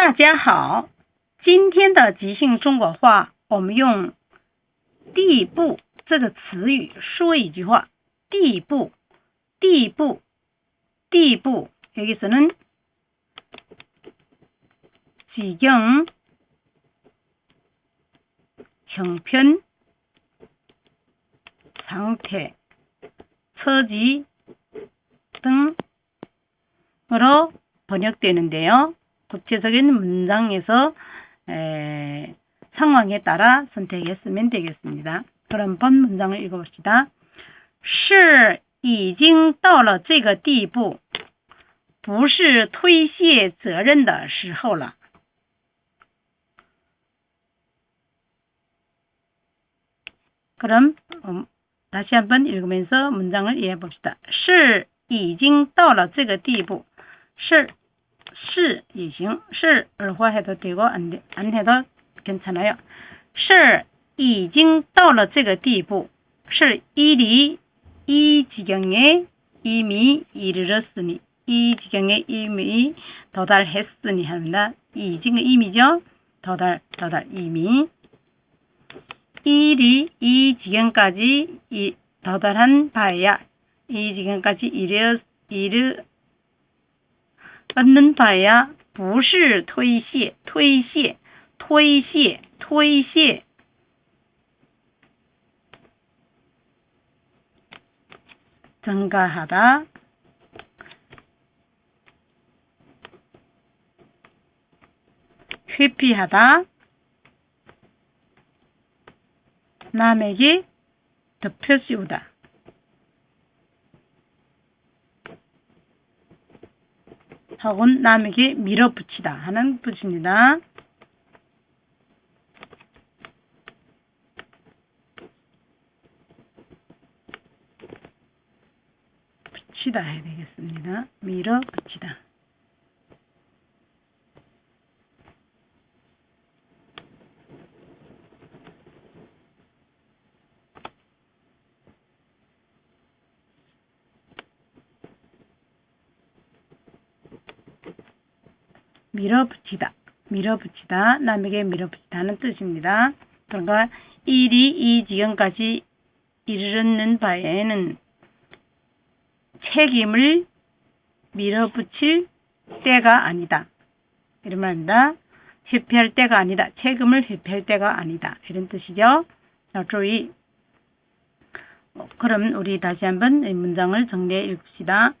大家好，今天的即兴中国话，我们用“地步”这个词语说一句话。地步，地步，地步，여기서는지경형편상태처지등으로번역되는데요 구체적인 문장에서 에, 상황에 따라 선택했으면 되겠습니다. 그럼 본 문장을 읽어봅시다. 是已经到了这个地步不是推卸责任的时候了 그럼 음, 다시 한번 읽으면서 문장을 이해해 봅시다. 是已经到了这个地步是 是也行，是儿化 해도 되고 안, 안 해도 괜찮아요. 是已经到了这个地步，是 일이 이 지경에 이미 이르렀으니 이 지경에 이미 도달했으니 합니다. 이 지금 이미죠. 도달 도달 이미 일이 이 지경까지 이, 도달한 바야 이 지경까지 이르 이르 않는 바야 不是 토이시 토이시 토이시 토이시. 증가하다. 회피하다. 남에게 덮여 씌우다. 혹은 남에게 밀어붙이다 하는 뜻입니다. 붙이다 해야 되겠습니다. 밀어붙이다. 밀어붙이다. 밀어붙이다. 남에게 밀어붙이다는 뜻입니다. 그러니까 일이 이 지경까지 이르는 바에는 책임을 밀어붙일 때가 아니다. 이런 말입니다. 회피할 때가 아니다. 책임을 회피할 때가 아니다. 이런 뜻이죠. 자,注意. 어, 그럼 우리 다시 한번 이 문장을 정리해 읽읍시다.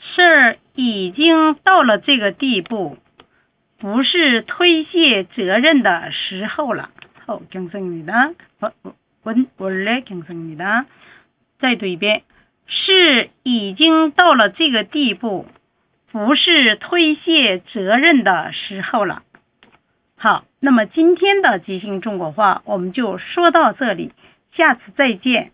是已经到了这个地步 不是推卸责任的时候了. 어, 경성입니다. 어, 원, 원래 경성입니다. 再读一遍是已经到了这个地步不是推卸责任的时候了好那么今天的即兴中国话我们就说到这里下次再见